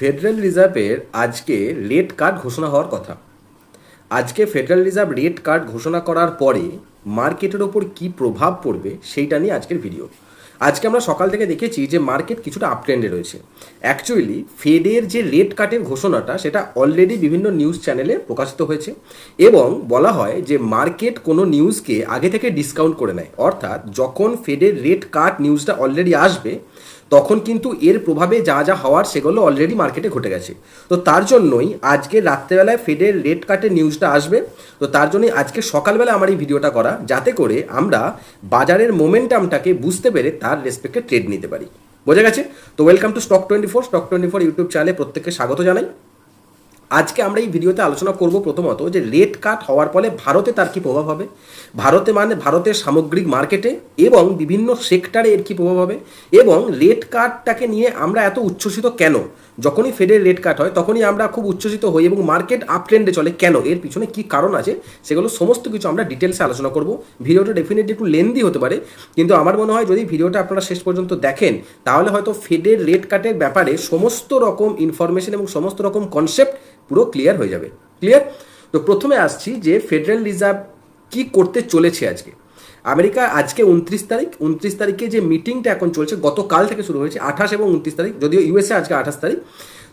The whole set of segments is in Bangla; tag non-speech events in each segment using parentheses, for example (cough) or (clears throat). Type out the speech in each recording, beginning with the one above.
ফেডারেল রিজার্ভের আজকে রেট কার্ড ঘোষণা হওয়ার কথা। আজকে ফেডারেল রিজার্ভ রেট কার্ড ঘোষণা করার পরে মার্কেটের ওপর কি প্রভাব পড়বে সেইটা নিয়ে আজকের ভিডিও আজকে আমরা সকাল থেকে দেখেছি যে মার্কেট কিছুটা আপট্রেন্ডে রয়েছে। অ্যাকচুয়ালি ফেডের যে রেট কাটের ঘোষণাটা, সেটা অলরেডি বিভিন্ন নিউজ চ্যানেলে প্রকাশিত হয়েছে এবং বলা হয় যে মার্কেট কোনো নিউজকে আগে থেকে ডিসকাউন্ট করে নেয়। অর্থাৎ যখন ফেডের রেট কাট নিউজটা অলরেডি আসবে তখন কিন্তু এর প্রভাবে যা যা হওয়ার সেগুলো অলরেডি মার্কেটে ঘটে গেছে। তো তার জন্যই আজকে রাত্রেবেলায় ফেডের রেট কাটের নিউজটা আসবে। তো তার জন্যই আজকে সকালবেলা আমার এই ভিডিওটা করা, যাতে করে আমরা বাজারের মোমেন্টামটাকে বুঝতে পেরে তার রেসপেক্টে ট্রেড নিতে পারি। বোঝা গেছে? তো welcome to stock twenty four stock twenty four YouTube চ্যানেলে প্রত্যেককে স্বাগত জানাই। আজকে আমরা এই ভিডিওতে আলোচনা করব প্রথমত যে রেট কাট হওয়ার ফলে ভারতে তার কী প্রভাব হবে? ভারতে মানে ভারতের সামগ্রিক মার্কেটে এবং বিভিন্ন সেক্টরে এর কী প্রভাব হবে? এবং রেট কাটটাকে নিয়ে আমরা এত উচ্ছ্বসিত কেন? যখনই ফেডের রেট কাট হয়, তখনই আমরা খুব উচ্ছ্বসিত হই এবং মার্কেট আপ ট্রেন্ডে চলে কেন? এর পিছনে কী কারণ আছে? সেগুলো সমস্ত কিছু আমরা ডিটেলসে আলোচনা করব। ভিডিওটা ডেফিনেটলি একটু লেন্দি হতে পারে, কিন্তু আমার মনে হয় যদি ভিডিওটা আপনারা শেষ পর্যন্ত দেখেন, তাহলে হয়তো ফেডের রেট কাটের ব্যাপারে সমস্ত রকম ইনফরমেশন এবং সমস্ত রকম কনসেপ্ট পুরো ক্লিয়ার হয়ে যাবে। ক্লিয়ার তো প্রথমে আসছি যে ফেডারেল রিজার্ভ কি করতে চলেছে আজকে। আমেরিকা আজকে উনত্রিশ তারিখ, উনত্রিশ তারিখে যে মিটিংটা এখন চলছে, গতকাল থেকে শুরু হয়েছে, আঠাশ এবং উনত্রিশ তারিখ, যদিও ইউএসএ আজকে আঠাশ তারিখ।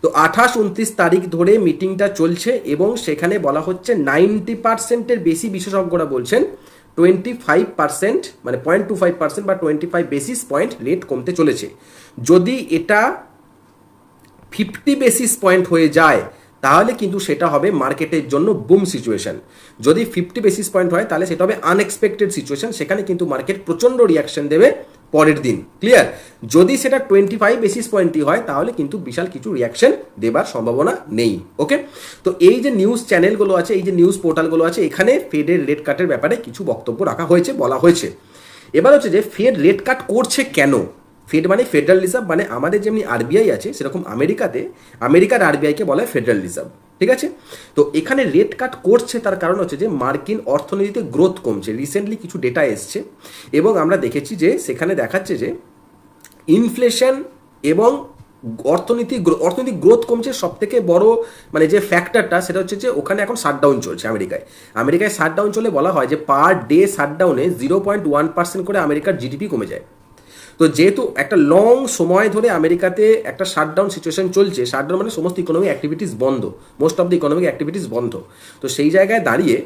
তো আঠাশ, উনত্রিশ তারিখ ধরে মিটিংটা চলছে এবং সেখানে বলা হচ্ছে নাইনটি পার্সেন্টের বেশি বিশেষজ্ঞরা বলছেন টোয়েন্টি ফাইভ পার্সেন্ট মানে পয়েন্ট টু ফাইভ পার্সেন্ট বা twenty five basis point rate কমতে চলেছে। যদি এটা ফিফটি বেসিস পয়েন্ট হয়ে যায় তাহলে কিন্তু সেটা হবে মার্কেটের জন্য বুম সিচুয়েশন যদি ফিফটি বেসিস পয়েন্ট হয়, তাহলে সেটা হবে আনএক্সপেক্টেড সিচুয়েশন সেখানে কিন্তু মার্কেট প্রচণ্ড রিয়াকশন দেবে পরের দিন। ক্লিয়ার যদি সেটা টোয়েন্টি ফাইভ বেসিস পয়েন্টই হয়, তাহলে কিন্তু বিশাল কিছু রিয়াকশন দেবার সম্ভাবনা নেই। ওকে তো এই যে নিউজ চ্যানেলগুলো আছে, এই যে নিউজ পোর্টালগুলো আছে, এখানে ফেডের রেট কাটের ব্যাপারে কিছু বক্তব্য রাখা হয়েছে, বলা হয়েছে। এবার হচ্ছে যে ফেড রেট কাট করছে কেন? ফেড মানে ফেডারেল রিজার্ভ মানে আমাদের যেমনি আরবিআই আছে, সেরকম আমেরিকাতে আমেরিকার আরবিআইকে বলা হয় ফেডারেল রিজার্ভ ঠিক আছে? তো এখানে রেট কাট করছে তার কারণ হচ্ছে যে মার্কিন অর্থনীতিতে গ্রোথ কমছে। রিসেন্টলি কিছু ডেটা এসছে এবং আমরা দেখেছি যে সেখানে দেখাচ্ছে যে ইনফ্লেশন এবং অর্থনীতি অর্থনৈতিক গ্রোথ কমছে। সব থেকে বড় মানে যে ফ্যাক্টরটা সেটা হচ্ছে যে ওখানে এখন শাটডাউন চলছে আমেরিকায়। আমেরিকায় শাটডাউন চলে বলা হয় যে পার ডে শাটডাউনে জিরো পয়েন্ট ওয়ান পার্সেন্ট করে আমেরিকার জিডিপি কমে যায়। তো যেহেতু একটা লং সময় ধরে আমেরিকাতে একটা শাটডাউন সিচুয়েশন চলছে শাটডাউন মানে সমস্ত ইকোনমিক অ্যাক্টিভিটিস বন্ধ most of the economic activities বন্ধ। তো সেই জায়গায় দাঁড়িয়ে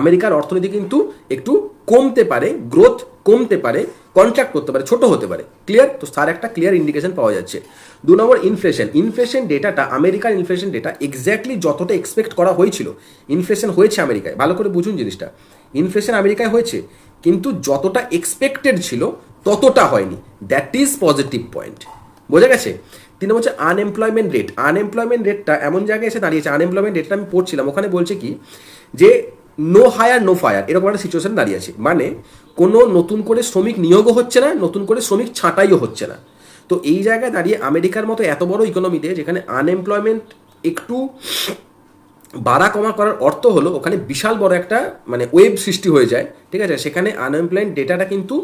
আমেরিকার অর্থনীতি কিন্তু একটু কমতে পারে গ্রোথ কমতে পারে কন্ট্রাক্ট করতে পারে, ছোট হতে পারে। ক্লিয়ার তো তার একটা ক্লিয়ার ইন্ডিকেশন পাওয়া যাচ্ছে। দু নম্বর ইনফ্লেশন ইনফ্লেশন ডেটাটা আমেরিকার ইনফ্লেশন ডেটা এক্স্যাক্টলি যতটা এক্সপেক্ট করা হয়েছিল ইনফ্লেশন হয়েছে আমেরিকায়। ভালো করে বুঝুন জিনিসটা। ইনফ্লেশন আমেরিকায় হয়েছে, কিন্তু যতটা এক্সপেক্টেড ছিল ততটা হয়নি। দ্যাট ইজ পজিটিভ পয়েন্ট বোঝা গেছে? তিন নম্বর হচ্ছে আনএমপ্লয়মেন্ট রেট আনএমপ্লয়মেন্ট রেটটা এমন জায়গায় এসে দাঁড়িয়েছে আনএমপ্লয়মেন্ট রেটটা আমি পড়ছিলাম, ওখানে বলছে কি যে নো হায়ার নো ফায়ার এরকম একটা সিচুয়েশন দাঁড়িয়ে আছে। মানে কোনো নতুন করে শ্রমিক নিয়োগও হচ্ছে না, নতুন করে শ্রমিক ছাঁটাইও হচ্ছে না। তো এই জায়গায় দাঁড়িয়ে আমেরিকার মতো এত বড় ইকোনমিতে যেখানে আনএমপ্লয়মেন্ট একটু বাড়া কমা করার অর্থ হলো, ওখানে বিশাল বড় একটা মানে ওয়েব সৃষ্টি হয়ে যায়। ঠিক আছে? সেখানে আনএমপ্লয়েন্ট ডেটাটা কিন্তু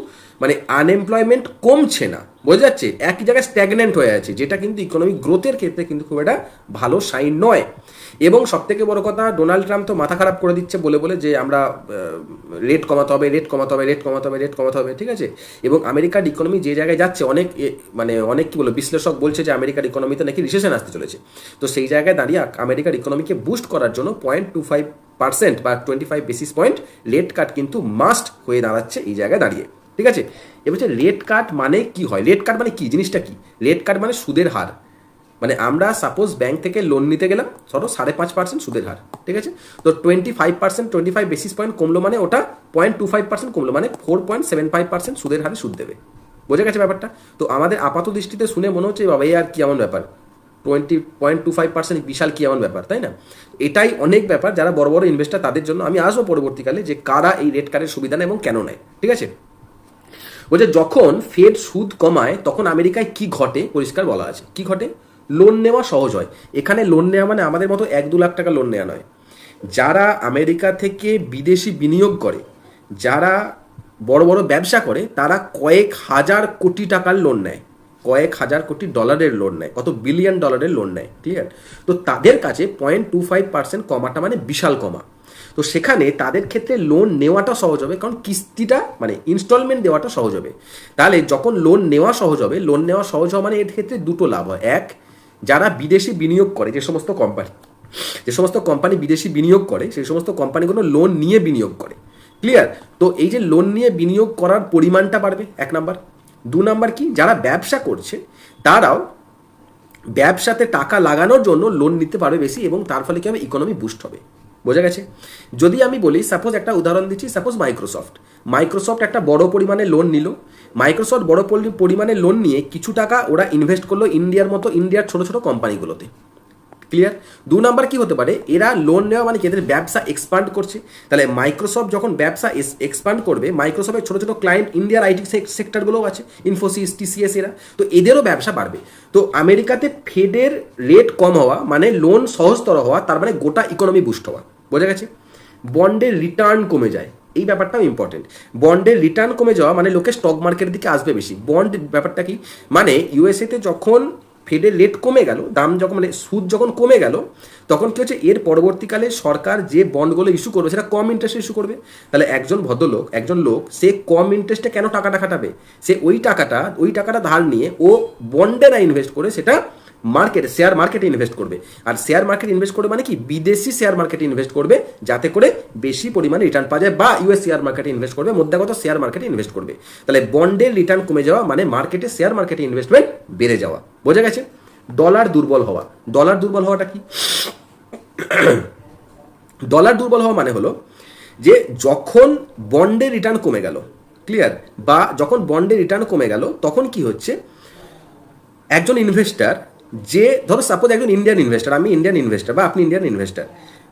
মানে আনএমপ্লয়মেন্ট কমছে না। বোঝা যাচ্ছে? একই জায়গায় স্ট্যাগনেন্ট হয়ে আছে, যেটা কিন্তু ইকোনমিক গ্রোথের ক্ষেত্রে কিন্তু খুব একটা ভালো সাইন নয়। এবং সব থেকে বড় কথা ডোনাল্ড ট্রাম্প তো মাথা খারাপ করে দিচ্ছে বলে বলে যে আমরা রেট কমাতে হবে রেট কমাতে হবে রেট কমাতে হবে রেট কমাতে হবে, ঠিক আছে? এবং আমেরিকার ইকোনমি যে জায়গায় যাচ্ছে, অনেক মানে অনেক কি বলো বিশ্লেষক বলছে যে আমেরিকার ইকোনমিতে নাকি রিসেশন আসতে চলেছে। তো সেই জায়গায় দাঁড়িয়ে আমেরিকার ইকোনমিকে বুস্ট করার জন্য পয়েন্ট টু ফাইভ পার্সেন্ট বা twenty five basis point rate cut কিন্তু মাস্ট হয়ে দাঁড়াচ্ছে এই জায়গায় দাঁড়িয়ে। ঠিক আছে? এবার হচ্ছে কাট মানে কি হয়? রেট কাট মানে কি? জিনিসটা কি? রেট কাট মানে সুদের হার। মানে আমরা সাপোজ ব্যাংক থেকে লোন নিতে গেলাম, ধরো সাড়ে পাঁচ পার্সেন্ট সুদের হার। ঠিক আছে? তো twenty five percent twenty five basis point কমলো মানে ওটা পয়েন্ট টু ফাইভ পার্সেন্ট কমলো মানে four point seven five percent সুদের হারে সুদ দেবে। বোঝা গেছে ব্যাপারটা? তো আমাদের আপাত দৃষ্টিতে শুনে মনে হচ্ছে, বাবা এই আর কি এমন ব্যাপার? Twenty point two five percent বিশাল কি এমন ব্যাপার, তাই না? এটাই অনেক ব্যাপার যারা বড় বড় ইনভেস্টার তাদের জন্য। আমি আসব পরবর্তীকালে যে কারা এই রেট কার্ডের সুবিধা নেয় এবং কেন নেয়, ঠিক আছে? বলছে, যখন ফেড সুদ কমায়, তখন আমেরিকায় কি ঘটে? পরিষ্কার বলা আছে। কি ঘটে? লোন নেওয়া সহজ হয়। এখানে লোন নেওয়া মানে আমাদের মতো এক দু লাখ টাকা লোন নেওয়া নয়। যারা আমেরিকা থেকে বিদেশি বিনিয়োগ করে, যারা বড় বড় ব্যবসা করে, তারা কয়েক হাজার কোটি টাকার লোন নেয়। কয়েক হাজার কোটি ডলারের লোন নেয়, কত বিলিয়ন ডলারের লোন নেয় ক্লিয়ার তো তাদের কাছে পয়েন্ট টু ফাইভ পার্সেন্ট কমাটা মানে বিশাল কমা। তো সেখানে তাদের ক্ষেত্রে লোন নেওয়াটা সহজ হবে, কারণ কিস্তিটা মানে ইনস্টলমেন্ট দেওয়াটা সহজ হবে। তাহলে যখন লোন নেওয়া সহজ হবে লোন নেওয়া সহজ হওয়া মানে এর ক্ষেত্রে দুটো লাভ হয়। এক, যারা বিদেশি বিনিয়োগ করে, যে সমস্ত কোম্পানি যে সমস্ত কোম্পানি বিদেশি বিনিয়োগ করে, সেই সমস্ত কোম্পানিগুলো লোন নিয়ে বিনিয়োগ করে ক্লিয়ার তো এই যে লোন নিয়ে বিনিয়োগ করার পরিমাণটা বাড়বে, এক নাম্বার। দু নাম্বার কি? যারা ব্যবসা করছে, তারাও ব্যবসাতে টাকা লাগানোর জন্য লোন নিতে পারবে বেশি এবং তার ফলে কি হবে? ইকোনমি বুস্ট হবে। বোঝা গেছে? যদি আমি বলি সাপোজ একটা উদাহরণ দিচ্ছি সাপোজ মাইক্রোসফট মাইক্রোসফট একটা বড় পরিমাণে লোন নিল। মাইক্রোসফট বড় পরিমাণে লোন নিয়ে কিছু টাকা ওরা ইনভেস্ট করল ইন্ডিয়ার মতো ইন্ডিয়ার ছোট ছোট কোম্পানিগুলোতে ক্লিয়ার দু নাম্বার কি হতে পারে? এরা লোন নেওয়া মানে কি? এদের ব্যবসা এক্সপান্ড করছে। তাহলে মাইক্রোসফট যখন ব্যবসা এক্সপান্ড করবে মাইক্রোসফটের ছোটো ছোটো ক্লায়েন্ট ইন্ডিয়ার আইটি সেক্টরগুলোও আছে ইনফোসিস টিসিএস এরা। তো এদেরও ব্যবসা বাড়বে। তো আমেরিকাতে ফেডের রেট কম হওয়া মানে লোন সহজতর হওয়া, তার মানে গোটা ইকোনমি বুস্ট হওয়া। বোঝা গেছে? বন্ডের রিটার্ন কমে যায়। এই ব্যাপারটাও ইম্পর্টেন্ট বন্ডের রিটার্ন কমে যাওয়া মানে লোকে স্টক মার্কেটের দিকে আসবে বেশি। বন্ড ব্যাপারটা কি? মানে ইউএসএতে যখন ফেডের রেট কমে গেল, দাম যখন মানে সুদ যখন কমে গেল, তখন কি হচ্ছে, এর পরবর্তীকালে সরকার যে বন্ডগুলো ইস্যু করবে, সেটা কম ইন্টারেস্টে ইস্যু করবে। তাহলে একজন ভদ্রলোক, একজন লোক, সে কম ইন্টারেস্টে কেন টাকাটা খাটাবে? সে ওই টাকাটা ওই টাকাটা ধার নিয়ে ও বন্ডে না ইনভেস্ট করে সেটা মার্কেটে শেয়ার মার্কেটে ইনভেস্ট করবে। আর শেয়ার মার্কেট ইনভেস্ট করবে মানে কি? বিদেশি শেয়ার মার্কেটে ইনভেস্ট করবে, যাতে করে বেশি পরিমাণে রিটার্ন পাওয়া যায় বা ইউএস শেয়ার মার্কেটে ইনভেস্ট করবে, মধ্যাগত শেয়ার মার্কেটে ইনভেস্ট করবে। তাহলে বন্ডের রিটার্ন কমে যাওয়া মানে মার্কেটে শেয়ার মার্কেটে ইনভেস্টমেন্ট বেড়ে যাওয়া। বোঝা গেছে? ডলার দুর্বল হওয়া। ডলার দুর্বল হওয়াটা কি? (clears throat) ডলার দুর্বল হওয়া মানে হলো যে যখন বন্ডের রিটার্ন কমে গেল ক্লিয়ার বা যখন বন্ডের রিটার্ন কমে গেল, তখন কি হচ্ছে? একজন ইনভেস্টার যে, ধরো সাপোজ একজন ইন্ডিয়ান ইনভেস্টার আমি ইন্ডিয়ান ইনভেস্টার বা আপনি ইন্ডিয়ান ইনভেস্টার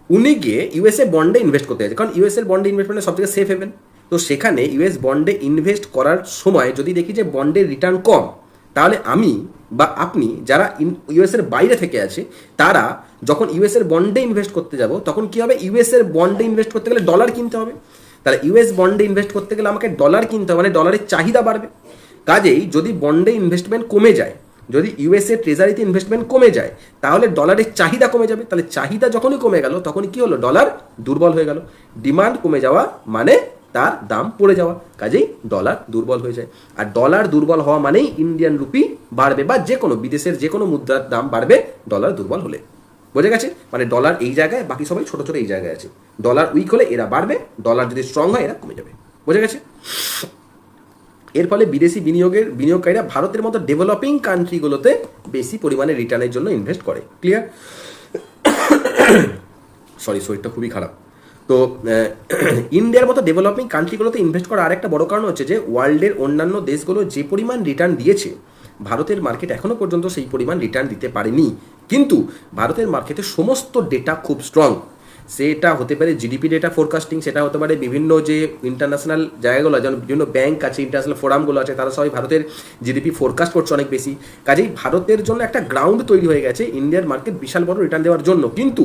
উনি গিয়ে ইউএসএ বন্ডে ইনভেস্ট করতে চাইছে। কারণ ইউএসএর বন্ডে ইনভেস্ট করলে সব থেকে সেফ হেভেন তো সেখানে ইউএস বন্ডে ইনভেস্ট করার সময় যদি দেখি যে বন্ডের রিটার্ন কম, তাহলে আমি বা আপনি যারা ইউএসের বাইরে থেকে আছে, তারা যখন ইউএসের বন্ডে ইনভেস্ট করতে যাব, তখন কি হবে? ইউএসের বন্ডে ইনভেস্ট করতে গেলে ডলার কিনতে হবে। তাহলে ইউএস বন্ডে ইনভেস্ট করতে গেলে আমাকে ডলার কিনতে হবে মানে ডলারের চাহিদা বাড়বে। কাজেই যদি বন্ডে ইনভেস্টমেন্ট কমে যায় যদি ইউএসএ ট্রেজারিতে ইনভেস্টমেন্ট কমে যায়, তাহলে ডলারের চাহিদা কমে যাবে। তাহলে চাহিদা যখনই কমে গেল, তখনই কি হলো? ডলার দুর্বল হয়ে গেল। ডিমান্ড কমে যাওয়া মানে তার দাম পড়ে যাওয়া। কাজেই ডলার দুর্বল হয়ে যায়। আর ডলার দুর্বল হওয়া মানেই ইন্ডিয়ান রুপি বাড়বে বা যে কোনো বিদেশের যে কোনো মুদ্রার দাম বাড়বে ডলার দুর্বল হলে। বোঝা গেছে? মানে ডলার এই জায়গায়, বাকি সবাই ছোট ছোট এই জায়গায় আছে। ডলার উইক হলে এরা বাড়বে ডলার যদি স্ট্রং হয়, এরা কমে যাবে। বোঝা গেছে? এর ফলে বিদেশি বিনিয়োগের বিনিয়োগকারীরা ভারতের মতো ডেভেলপিং কান্ট্রিগুলোতে বেশি পরিমাণে রিটার্নের জন্য ইনভেস্ট করে। ক্লিয়ার সরি শরীরটা খুবই খারাপ। তো ইন্ডিয়ার মতো ডেভেলপিং কান্ট্রিগুলোতে ইনভেস্ট করার আরেকটা বড় কারণ হচ্ছে যে ওয়ার্ল্ডের অন্যান্য দেশগুলো যে পরিমাণ রিটার্ন দিয়েছে, ভারতের মার্কেট এখনও পর্যন্ত সেই পরিমাণ রিটার্ন দিতে পারেনি। কিন্তু, ভারতের মার্কেটে সমস্ত ডেটা খুব স্ট্রং সেটা হতে পারে জিডিপি ডেটা ফোরকাস্টিং সেটা হতে পারে বিভিন্ন যে ইন্টারন্যাশনাল জায়গাগুলো যেমন বিভিন্ন ব্যাংক আছে ইন্টারন্যাশনাল ফোরামগুলো আছে, তারা সবাই ভারতের জিডিপি ফোরকাস্ট করছে অনেক বেশি। কাজেই ভারতের জন্য একটা গ্রাউন্ড তৈরি হয়ে গেছে ইন্ডিয়ার মার্কেট বিশাল বড় রিটার্ন দেওয়ার জন্য। কিন্তু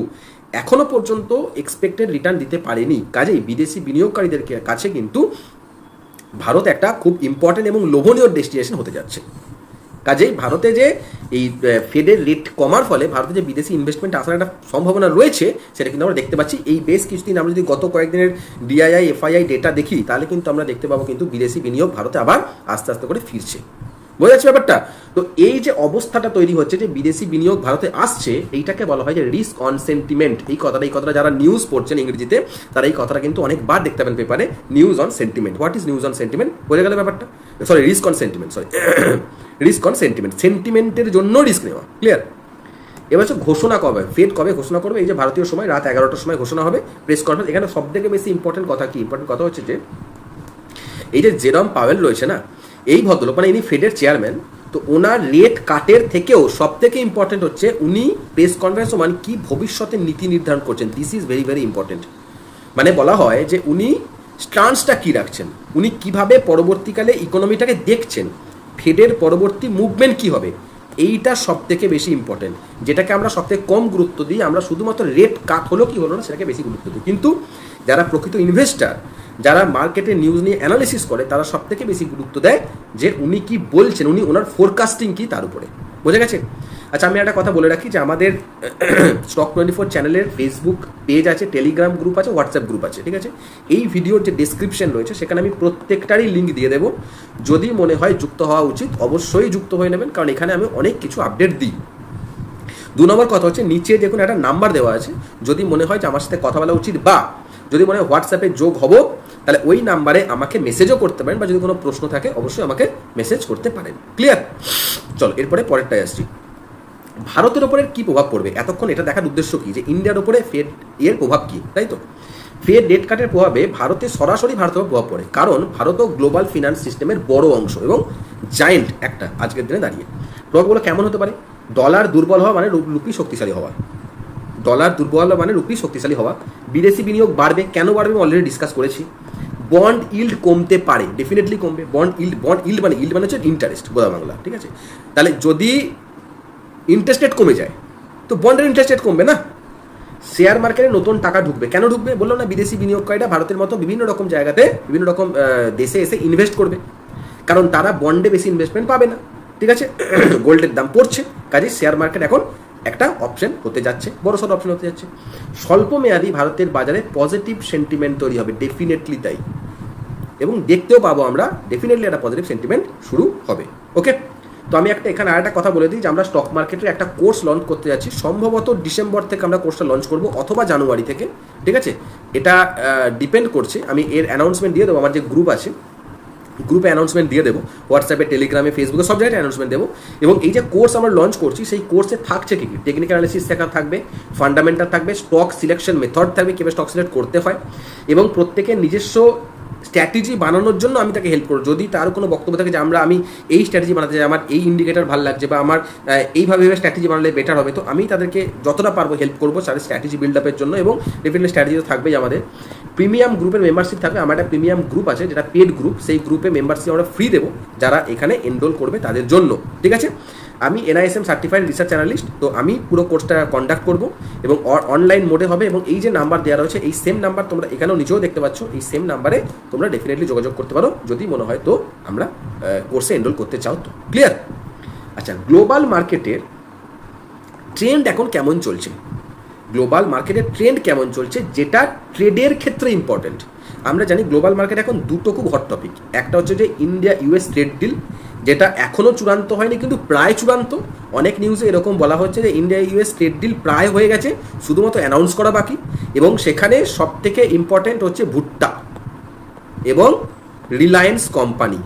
এখনও পর্যন্ত এক্সপেক্টেড রিটার্ন দিতে পারেনি। কাজেই বিদেশি বিনিয়োগকারীদের কাছে কিন্তু ভারত একটা খুব ইম্পর্টেন্ট এবং লোভনীয় ডেস্টিনেশন হতে যাচ্ছে। কাজেই ভারতে যে এই ফেডের রেট কমার ফলে ভারতে যে বিদেশি ইনভেস্টমেন্ট আসার একটা সম্ভাবনা রয়েছে, সেটা কিন্তু আমরা দেখতে পাচ্ছি। এই বেশ কিছুদিন আমরা যদি গত কয়েকদিনের ডিআইআই এফআইআই ডেটা দেখি, তাহলে কিন্তু আমরা দেখতে পাবো কিন্তু বিদেশি বিনিয়োগ ভারতে আবার আস্তে আস্তে করে ফিরছে। বোঝা যাচ্ছে ব্যাপারটা? তো এই যে অবস্থাটা তৈরি হচ্ছে যে বিদেশি বিনিয়োগ ভারতে আসছে, এইটাকে বলা হয় যে রিস্ক অন সেন্টিমেন্ট এই কথাটা এই কথাটা যারা নিউজ পড়ছেন ইংরেজিতে, তারা এই কথাটা কিন্তু অনেকবার দেখতে পাবেন পেপারে news on sentiment what is news on sentiment বোঝা গেল ব্যাপারটা? Sorry risk on sentiment sorry risk on sentiment সেন্টিমেন্টের জন্য রিস্ক নেওয়া ক্লিয়ার এবার হচ্ছে ঘোষণা কবে? ফেড কবে ঘোষণা করবে? এই যে ভারতীয় সময়, রাত এগারোটার সময় ঘোষণা হবে প্রেস কনফারেন্স এখানে সব থেকে বেশি ইম্পর্টেন্ট কথা কি? ইম্পর্টেন্ট কথা হচ্ছে যে, এই যে জেরম পাওয়েল রয়েছে না এই ভদ্রলোক মানে ইনি ফেডের চেয়ারম্যান তো ওনার রেট কাটের থেকেও সব থেকে ইম্পর্টেন্ট হচ্ছে উনি প্রেস কনফারেন্স মানে কি ভবিষ্যতে নীতি নির্ধারণ করছেন। This is very very important মানে বলা হয় যে উনি স্টান্সটা কি রাখছেন? উনি কীভাবে পরবর্তীকালে ইকোনমিটাকে দেখছেন? ফেডের পরবর্তী মুভমেন্ট কি হবে? এইটা সব থেকে বেশি ইম্পর্টেন্ট যেটাকে আমরা সব থেকে কম গুরুত্ব দিই, আমরা শুধুমাত্র রেট কাট হলো কি হলো না, সেটাকে বেশি গুরুত্ব দিই। কিন্তু যারা প্রকৃত ইনভেস্টার যারা মার্কেটে নিউজ নিয়ে অ্যানালিসিস করে, তারা সব থেকে বেশি গুরুত্ব দেয় যে উনি কি বলছেন, উনি ওনার ফোরকাস্টিং কি তার উপরে। বোঝা গেছে? আচ্ছা আমি একটা কথা বলে রাখি যে আমাদের স্টক টোয়েন্টি ফোর চ্যানেলের ফেসবুক পেজ আছে টেলিগ্রাম গ্রুপ আছে হোয়াটসঅ্যাপ গ্রুপ আছে, ঠিক আছে? এই ভিডিওর যে ডিসক্রিপশন রয়েছে, সেখানে আমি প্রত্যেকটারই লিঙ্ক দিয়ে দেবো। যদি মনে হয় যুক্ত হওয়া উচিত, অবশ্যই যুক্ত হয়ে নেবেন, কারণ এখানে আমি অনেক কিছু আপডেট দিই। দু নম্বর কথা হচ্ছে, নিচে দেখুন একটা নাম্বার দেওয়া আছে। যদি মনে হয় যে আমার সাথে কথা বলা উচিত বা যদি মনে হয় হোয়াটসঅ্যাপে যোগ হব, তাহলে ওই নাম্বারে আমাকে মেসেজও করতে পারেন বা যদি কোনো প্রশ্ন থাকে, অবশ্যই আমাকে মেসেজ করতে পারেন। ক্লিয়ার চলো, এরপরে পরেরটায় আসছি। ভারতের ওপরে কি প্রভাব পড়বে? এতক্ষণ এটা দেখার উদ্দেশ্য কি? যে ইন্ডিয়ার ওপরে ফেড এর প্রভাব কি? তাই তো? ফেড রেট কাটের প্রভাবে ভারতে সরাসরি ভারতের প্রভাব পড়ে। কারণ ভারতও গ্লোবাল ফিনান্স সিস্টেমের বড় অংশ এবং জায়েন্ট একটা আজকের দিনে দাঁড়িয়ে। প্রভাবগুলো কেমন হতে পারে? ডলার দুর্বল হওয়া মানে রুপি শক্তিশালী হওয়া। ডলার দুর্বল মানে রুপি শক্তিশালী হওয়া। বিদেশি বিনিয়োগ বাড়বে, কেন বাড়বে আমি অলরেডি ডিসকাস করেছি। বন্ড ইল্ড কমতে পারে ডেফিনেটলি কমবে। বন্ড ইল্ড বন্ড ইল্ড মানে ইল্ড মানে হচ্ছে ইন্টারেস্ট বোধা বাংলা, ঠিক আছে? তাহলে যদি ইন্টারেস্ট রেট কমে যায়, তো বন্ডের ইন্টারেস্ট রেট কমবে না? শেয়ার মার্কেটে নতুন টাকা ঢুকবে। কেন ঢুকবে? বলল না, বিদেশি বিনিয়োগকারীরা ভারতের মতো বিভিন্ন রকম জায়গাতে, বিভিন্ন রকম দেশে এসে ইনভেস্ট করবে। কারণ তারা বন্ডে বেশি ইনভেস্টমেন্ট পাবে না, ঠিক আছে? (coughs) গোল্ডের দাম পড়ছে কাজে শেয়ার মার্কেট এখন একটা অপশন হতে যাচ্ছে, বড় সড় অপশন হতে যাচ্ছে। স্বল্প মেয়াদি ভারতের বাজারে পজিটিভ সেন্টিমেন্ট তৈরি হবে ডেফিনেটলি তাই। এবং দেখতেও পাবো আমরা ডেফিনেটলি একটা পজিটিভ সেন্টিমেন্ট শুরু হবে। ওকে তো আমি একটা এখানে আরেকটা কথা বলে দিই যে আমরা স্টক মার্কেটের একটা কোর্স লঞ্চ করতে যাচ্ছি। সম্ভবত ডিসেম্বর থেকে আমরা কোর্সটা লঞ্চ করব, অথবা জানুয়ারি থেকে। ঠিক আছে? এটা ডিপেন্ড করছে। আমি এর অ্যানাউন্সমেন্ট দিয়ে দেবো, আমার যে গ্রুপ আছে গ্রুপে অ্যানাউন্সমেন্ট দিয়ে দেবো। হোয়াটসঅ্যাপে টেলিগ্রামে ফেসবুকে সব জায়গায় অ্যানাউন্সমেন্ট দেবো। এবং এই যে কোর্স আমরা লঞ্চ করছি, সেই কোর্সে থাকছে কি কি? টেকনিক্যাল অ্যানালিসিস শেখা থাকবে ফান্ডামেন্টাল থাকবে স্টক সিলেকশন মেথড থাকবে, কীভাবে স্টক সিলেক্ট করতে হয়। এবং প্রত্যেকের নিজস্ব স্ট্র্যাটেজি বানানোর জন্য আমি তাকে হেল্প করব। যদি তার কোনো বক্তব্য থাকে যে আমরা, আমি এই স্ট্র্যাটেজি বানাতে চাই, আমার এই ইন্ডিকেটার ভালো লাগছে বা আমার এইভাবে স্ট্র্যাটেজি বানালে বেটার হবে, তো আমি তাদেরকে যতটা পারব হেল্প করব তাদের স্ট্র্যাটেজি বিল্ড আপের জন্য এবং ডেফিনেটলি স্ট্র্যাটেজি তো থাকবেই আমাদের। প্রিমিয়াম গ্রুপের মেম্বারশিপ থাকবে। আমার একটা প্রিমিয়াম গ্রুপ আছে, যেটা পেড গ্রুপ সেই গ্রুপে মেম্বারশিপ আমরা ফ্রি দেবো যারা এখানে এনরোল করবে তাদের জন্য। ঠিক আছে? আমি এনআইএসএম সার্টিফাইড রিসার্চ অ্যানালিস্ট তো আমি পুরো কোর্সটা কন্ডাক্ট করব এবং অনলাইন মোডে হবে এবং এই যে নাম্বার দেওয়া রয়েছে, এই সেম নাম্বার তোমরা এখানেও নিচেও দেখতে পাচ্ছ, এই সেম নাম্বারে তোমরা ডেফিনেটলি যোগাযোগ করতে পারো। যদি মনে হয় তো আমরা কোর্সে এনরোল করতে চাও তো। ক্লিয়ার আচ্ছা গ্লোবাল মার্কেটের ট্রেন্ড এখন কেমন চলছে? গ্লোবাল মার্কেটের ট্রেন্ড কেমন চলছে? যেটা ট্রেডের ক্ষেত্রে ইম্পর্টেন্ট আমরা জানি গ্লোবাল মার্কেট এখন দুটো খুব হট টপিক একটা হচ্ছে যে ইন্ডিয়া ইউএস ট্রেড ডিল যেটা এখনও চূড়ান্ত হয়নি, কিন্তু প্রায় চূড়ান্ত। অনেক নিউজে এরকম বলা হচ্ছে যে ইন্ডিয়া ইউএস ট্রেড ডিল প্রায় হয়ে গেছে, শুধুমাত্র অ্যানাউন্স করা বাকি। এবং সেখানে সব থেকে ইম্পর্টেন্ট হচ্ছে ভুট্টা এবং রিলায়েন্স কোম্পানি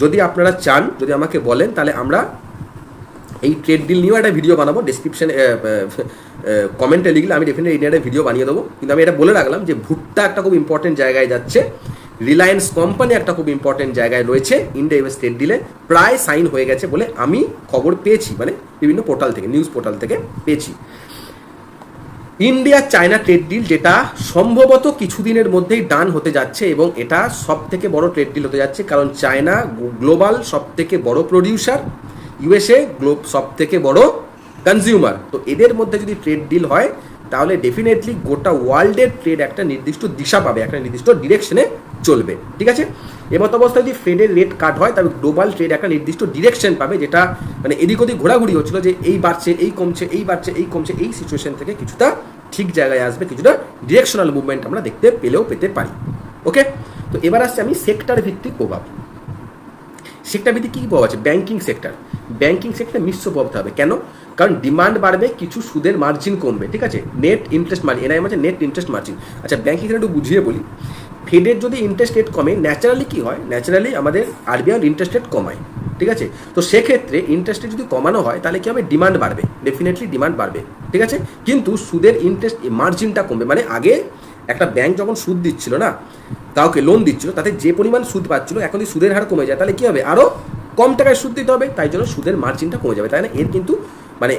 যদি আপনারা চান, যদি আমাকে বলেন, তাহলে আমরা এই ট্রেড ডিল নিয়েও একটা ভিডিও বানাবো। ডিসক্রিপশনে কমেন্টে লিখলে আমি ডেফিনেটলি এটা ভিডিও বানিয়ে দেবো। কিন্তু আমি এটা বলে রাখলাম যে ভুট্টা একটা খুব ইম্পর্টেন্ট জায়গায় যাচ্ছে। রিলায়েন্স কোম্পানি একটা খুব ইম্পর্টেন্ট জায়গায় রয়েছে ইন্ডিয়া ইউএস ট্রেড ডিলে প্রায় সাইন হয়ে গেছে বলে আমি খবর পেয়েছি মানে বিভিন্ন পোর্টাল থেকে নিউজ পোর্টাল থেকে পেয়েছি। ইন্ডিয়া চায়না ট্রেড ডিল যেটা সম্ভবত কিছুদিনের মধ্যেই ডান হতে যাচ্ছে এবং এটা সব থেকে বড় ট্রেড ডিল হতে যাচ্ছে, কারণ চায়না গ্লোবাল সব থেকে বড় প্রডিউসার ইউএসএ গ্লোব সব থেকে বড় কনজিউমার তো এদের মধ্যে যদি ট্রেড ডিল হয় তাহলে ডেফিনেটলি গোটা ওয়ার্ল্ডের ট্রেড একটা নির্দিষ্ট দিশা পাবে, একটা নির্দিষ্ট ডিরেকশনে চলবে, ঠিক আছে? এমত অবস্থায় যদি ফেডের রেট কাট হয়, তাহলে গ্লোবাল ট্রেড একটা নির্দিষ্ট ডিরেকশন পাবে, যেটা মানে এদিক ওদিক ঘোরাঘুরি হচ্ছিল যে এই বাড়ছে, এই কমছে, এই বাড়ছে, এই কমছে, এই সিচুয়েশন থেকে কিছুটা ঠিক জায়গায় আসবে, কিছুটা ডিরেকশনাল মুভমেন্ট আমরা দেখতে পেলেও পেতে পারি ওকে তো এবার আসছে আমি সেক্টর ভিত্তিক প্রভাব। সেক্টর ভিত্তিক কী প্রভাব আছে? ব্যাঙ্কিং সেক্টর ব্যাঙ্কিং সেক্টর মিশ্র প্রভাব হবে। কেন? কারণ ডিমান্ড বাড়বে, কিছু সুদের মার্জিন কমবে, ঠিক আছে? নেট ইন্টারেস্ট মার্জিন এনআই মানে নেট ইন্টারেস্ট মার্জিন আচ্ছা ব্যাংকিং সেক্টর একটু বুঝিয়ে বলি। ফেডের যদি ইন্টারেস্ট রেট কমে ন্যাচারালি কী হয়? ন্যাচারালি আমাদের আরবিআই ইন্টারেস্ট রেট কমায়, ঠিক আছে? তো সেক্ষেত্রে ইন্টারেস্ট রেট যদি কমানো হয়, তাহলে কী হবে? ডিমান্ড বাড়বে ডেফিনেটলি ডিমান্ড বাড়বে, ঠিক আছে? কিন্তু সুদের ইন্টারেস্ট মার্জিনটা কমবে মানে আগে একটা ব্যাংক যখন সুদ দিচ্ছিল না, কাউকে লোন দিচ্ছিল, তাতে যে পরিমাণ সুদ পাচ্ছিল এখন যদি সুদের হার কমে যায়, তাহলে কী হবে? আরও কম টাকায় সুদ দিতে হবে, তাই জন্য সুদের মার্জিনটা কমে যাবে, তাই না? এর কিন্তু মানে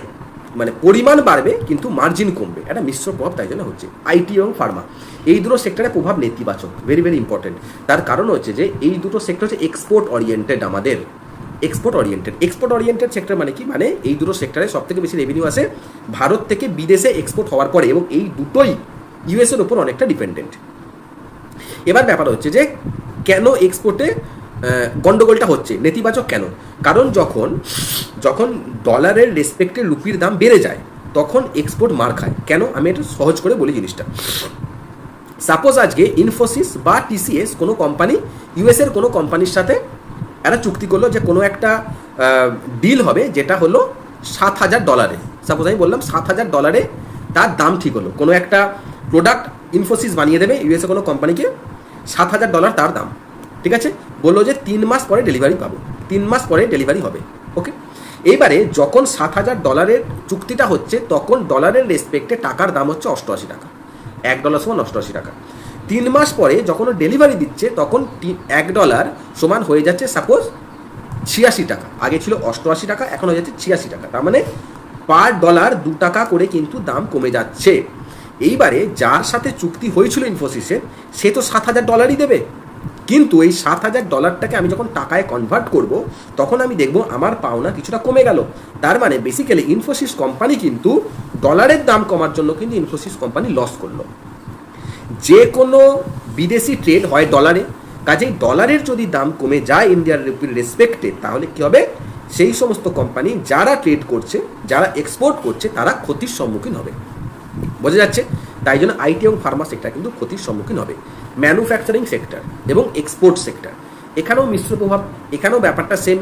মানে পরিমাণ বাড়বে, কিন্তু মার্জিন কমবে। একটা মিশ্র প্রভাব তাই জন্য হচ্ছে। আইটি এবং ফার্মা এই দুটো সেক্টরে প্রভাব নেতিবাচক ভেরি ভেরি ইম্পর্টেন্ট তার কারণ হচ্ছে যে, এই দুটো সেক্টর হচ্ছে এক্সপোর্ট ওরিয়েন্টেড আমাদের। Export oriented export oriented sector মানে কি? মানে এই দুটো সেক্টরে সব থেকে বেশি রেভিনিউ আসে ভারত থেকে বিদেশে এক্সপোর্ট হওয়ার পরে এবং এই দুটোই ইউএসের উপর অনেকটা ডিপেন্ডেন্ট এবার ব্যাপার হচ্ছে যে, কেন এক্সপোর্টে গন্ডগোলটা হচ্ছে? নেতিবাচক কেন? কারণ যখন যখন ডলারের রেসপেক্টে রুপির দাম বেড়ে যায়, তখন এক্সপোর্ট মার খায়। কেন? আমি একটু সহজ করে বলি জিনিসটা। সাপোজ আজকে ইনফোসিস বা টিসিএস কোনো কোম্পানি ইউএসের কোনো কোম্পানির সাথে একটা চুক্তি করল যে কোনো একটা ডিল হবে যেটা হলো সাত হাজার ডলারে সাপোজ আমি বললাম সাত হাজার ডলারে তার দাম ঠিক হলো। কোনো একটা প্রোডাক্ট ইনফোসিস বানিয়ে দেবে ইউএসএ কোনো কোম্পানিকে সাত হাজার ডলার তার দাম। ঠিক আছে? বলল যে তিন মাস পরে ডেলিভারি পাবো। তিন মাস পরে ডেলিভারি হবে, ওকে? এইবারে যখন সাত হাজার ডলারের চুক্তিটা হচ্ছে, তখন ডলারের রেসপেক্টে টাকার দাম হচ্ছে অষ্টআশি টাকা। এক ডলার সমান অষ্টআশি টাকা। তিন মাস পরে যখন ডেলিভারি দিচ্ছে, তখন এক ডলার সমান হয়ে যাচ্ছে সাপোজ ছিয়াশি টাকা। আগে ছিল অষ্টআশি টাকা, এখন হয়ে যাচ্ছে ছিয়াশি টাকা। তার মানে পার ডলার দু টাকা করে কিন্তু দাম কমে যাচ্ছে। এইবারে যার সাথে চুক্তি হয়েছিল ইনফোসিসের সে তো সাত হাজার ডলারই দেবে। কিন্তু এই সাত হাজার ডলারটাকে আমি যখন টাকায় কনভার্ট করব, তখন আমি দেখব আমার পাওনা কিছুটা কমে গেল। তার মানে বেসিক্যালি ইনফোসিস কোম্পানি কিন্তু ডলারের দাম কমার জন্য কিন্তু ইনফোসিস কোম্পানি লস করল। যে কোনো বিদেশি ট্রেড হয় ডলারে কাজেই ডলারের যদি দাম কমে যায় ইন্ডিয়ার রুপির রেসপেক্টে তাহলে কি হবে? সেই সমস্ত কোম্পানি যারা ট্রেড করছে, যারা এক্সপোর্ট করছে, তারা ক্ষতির সম্মুখীন হবে। বোঝা যাচ্ছে? তাই জন্য আইটি এবং ফার্মা সেক্টর কিন্তু ক্ষতির সম্মুখীন হবে। ম্যানুফ্যাকচারিং সেক্টর এবং এক্সপোর্ট সেক্টর এখানেও মিশ্র প্রভাব, এখানেও ব্যাপারটা সেম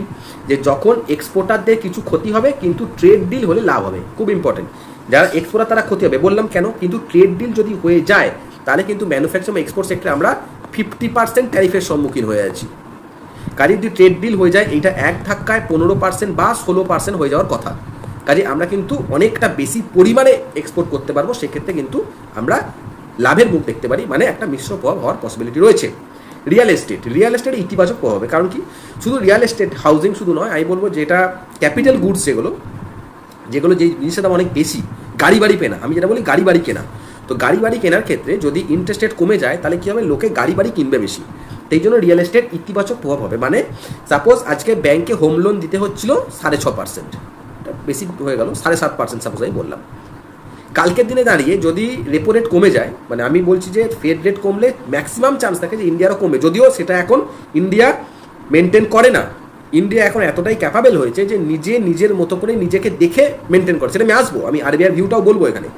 যে যখন এক্সপোর্টারদের কিছু ক্ষতি হবে, কিন্তু ট্রেড ডিল হলে লাভ হবে। খুব ইম্পর্টেন্ট যারা এক্সপোর্টার তারা ক্ষতি হবে। বললাম কেন? কিন্তু ট্রেড ডিল যদি হয়ে যায়, তাহলে কিন্তু ম্যানুফ্যাকচারিং এক্সপোর্ট সেক্টরে আমরা ফিফটি পার্সেন্ট ট্যারিফের সম্মুখীন হয়ে আছি। কাজে যদি ট্রেড ডিল হয়ে যায়, এইটা এক ধাক্কায় পনেরো পার্সেন্ট বা ষোলো পার্সেন্ট হয়ে যাওয়ার কথা। কাজে আমরা কিন্তু অনেকটা বেশি পরিমাণে এক্সপোর্ট করতে পারব, সেক্ষেত্রে কিন্তু আমরা লাভের মুখ দেখতে পারি মানে একটা মিশ্র প্রভাব হওয়ার পসিবিলিটি রয়েছে। রিয়েল এস্টেট রিয়েল এস্টেট ইতিবাচক প্রভাব হবে। কারণ কি? শুধু রিয়েল এস্টেট হাউজিং শুধু নয়, আমি বলব যেটা ক্যাপিটাল গুডস যেগুলো যেগুলো যে জিনিসের দাম অনেক বেশি, গাড়ি বাড়ি কেনা, আমি যেটা বলি গাড়ি বাড়ি কেনা। তো গাড়ি বাড়ি কেনার ক্ষেত্রে যদি ইন্টারেস্ট রেট কমে যায়, তাহলে কী হবে? লোকে গাড়ি বাড়ি কিনবে বেশি। সেই জন্য রিয়েল এস্টেট ইতিবাচক প্রভাব হবে। মানে সাপোজ আজকে ব্যাংকে হোম লোন দিতে হচ্ছিল সাড়ে ছ পার্সেন্ট বেশি হয়ে গেল, সাড়ে সাত পার্সেন্ট সাপোজ আমি বললাম। কালকের দিনে দাঁড়িয়ে যদি রেপো রেট কমে যায় মানে আমি বলছি যে ফেড রেট কমলে ম্যাক্সিমাম চান্স থাকে যে ইন্ডিয়ারও কমে যদিও সেটা এখন ইন্ডিয়া মেনটেন করে না ইন্ডিয়া এখন এতটাই ক্যাপাবেল হয়েছে যে নিজে নিজের মতো করে নিজেকে দেখে মেনটেন করে। সেটা আমি আসব, আমি আরবিআর ভিউটাও বলব এখানে।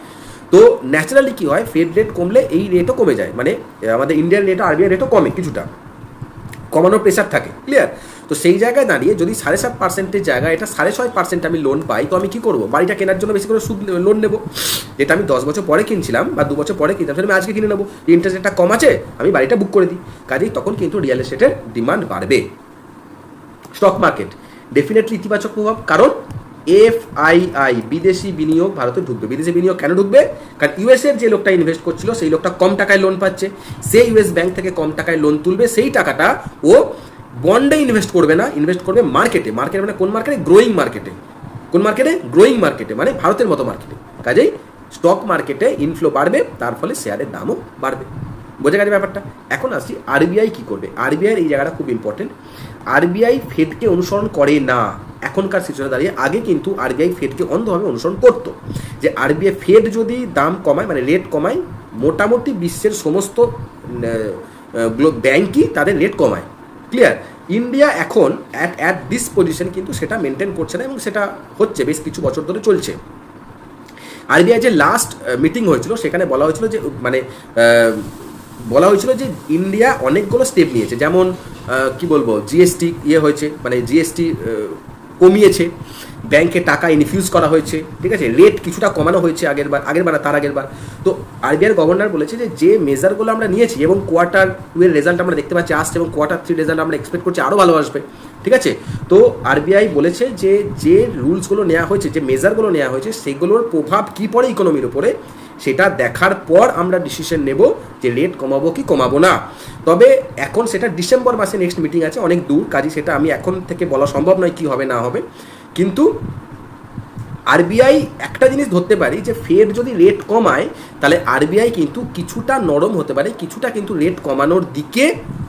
তো ন্যাচারালি কী হয় ফেড রেট কমলে এই রেটও কমে যায় মানে আমাদের ইন্ডিয়ান রেটও আরবিআই রেটও কমে কিছুটা। কমানোর প্রেশার থাকে ক্লিয়ার তো সেই জায়গায় দাঁড়িয়ে যদি সাড়ে সাত পার্সেন্টের জায়গায় এটা সাড়ে ছয় পার্সেন্ট আমি লোন পাই, তো আমি কি করব? বাড়িটা কেনার জন্য বেশি করে সুদ লোন নেব। যেটা আমি দশ বছর পরে কিনছিলাম বা দু বছর পরে কিনতাম, সেটা আমি আজকে কিনে নেব। ইন্টারেস্ট রেটটা কম আছে, আমি বাড়িটা বুক করে দিই। কাজেই তখন কিন্তু রিয়েল এস্টেটের ডিমান্ড বাড়বে। স্টক মার্কেট ডেফিনেটলি ইতিবাচক প্রভাব। কারণ এফ আই আই বিদেশি বিনিয়োগ ভারতে ঢুকবে। বিদেশি বিনিয়োগ কেন ঢুকবে? কারণ ইউএস এর যে লোকটা ইনভেস্ট করছিল, সেই লোকটা কম টাকায় লোন পাচ্ছে। সে ইউএস ব্যাংক থেকে কম টাকায় লোন তুলবে। সেই টাকাটা ও বন্ডে ইনভেস্ট করবে না, ইনভেস্ট করবে মার্কেটে। মার্কেট মানে কোন মার্কেটে? গ্রোয়িং মার্কেটে। কোন মার্কেটে? গ্রোয়িং মার্কেটে মানে ভারতের মতো মার্কেটে। কাজেই স্টক মার্কেটে ইনফ্লো বাড়বে, তার ফলে শেয়ারের দামও বাড়বে। বোঝা গেছে ব্যাপারটা? এখন আসছি আরবিআই কি করবে? আরবিআই এই জায়গাটা খুব ইম্পর্টেন্ট আরবিআই ফেডকে অনুসরণ করে না। এখনকার সিচুয়েশনে দাঁড়িয়ে আগে কিন্তু আরবিআই ফেডকে অন্ধভাবে অনুসরণ করতো। যে আরবিআই ফেড যদি দাম কমায় মানে রেট কমায়, মোটামুটি বিশ্বের সমস্ত ব্যাংকই তাদের রেট কমায়। ক্লিয়ার ইন্ডিয়া এখন অ্যাট অ্যাট দিস পজিশন কিন্তু সেটা মেনটেন করছে না এবং সেটা হচ্ছে, বেশ কিছু বছর ধরে চলছে। আরবিআই যে লাস্ট মিটিং হয়েছিল, সেখানে বলা হয়েছিল যে মানে বলা হয়েছিল যে ইন্ডিয়া অনেকগুলো স্টেপ নিয়েছে। যেমন কি বলব জিএসটি ইয়ে হয়েছে মানে জিএসটি কমিয়েছে। ব্যাংকে টাকা ইনফিউজ করা হয়েছে, ঠিক আছে? রেট কিছুটা কমানো হয়েছে আগের বার আগের বার তার আগের বার। তো আরবিআইয়ের গভর্নর বলেছে যে যে মেজারগুলো আমরা নিয়েছি এবং কোয়ার্টার টু এর রেজাল্ট আমরা দেখতে পাচ্ছি, আসছে এবং কোয়ার্টার থ্রি রেজাল্ট আমরা এক্সপেক্ট করছি আরও ভালো আসবে, ঠিক আছে? তো আরবিআই বলেছে যে যে রুলসগুলো নেওয়া হয়েছে, যে মেজারগুলো নেওয়া হয়েছে, সেগুলোর প্রভাব কী পড়ে ইকোনমির উপরে, সেটা দেখার পর আমরা ডিসিশন নেব যে রেট কমাবো কি কমাবো না। তবে এখন সেটা ডিসেম্বর মাসে নেক্সট মিটিং আছে, অনেক দূর, কাজে সেটা আমি এখন থেকে বলা সম্ভব নয় কি হবে, না হবে। কিন্তু আরবিআই একটা জিনিস ধরতে পারি যে ফেড যদি রেট কমায়, তাহলে আরবিআই কিন্তু কিছুটা নরম হতে পারে, কিছুটা কিন্তু রেট কমানোর দিকে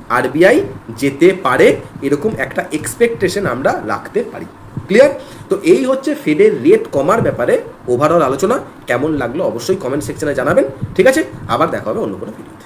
আরবিআই যেতে পারে, এরকম একটা এক্সপেকটেশন আমরা রাখতে পারি। ক্লিয়ার তো এই হচ্ছে ফেডের রেট কমার ব্যাপারে ওভারঅল আলোচনা। কেমন লাগল অবশ্যই কমেন্ট সেকশনে জানাবেন। ঠিক আছে? আবার দেখা হবে অন্য কোনো ভিডিওতে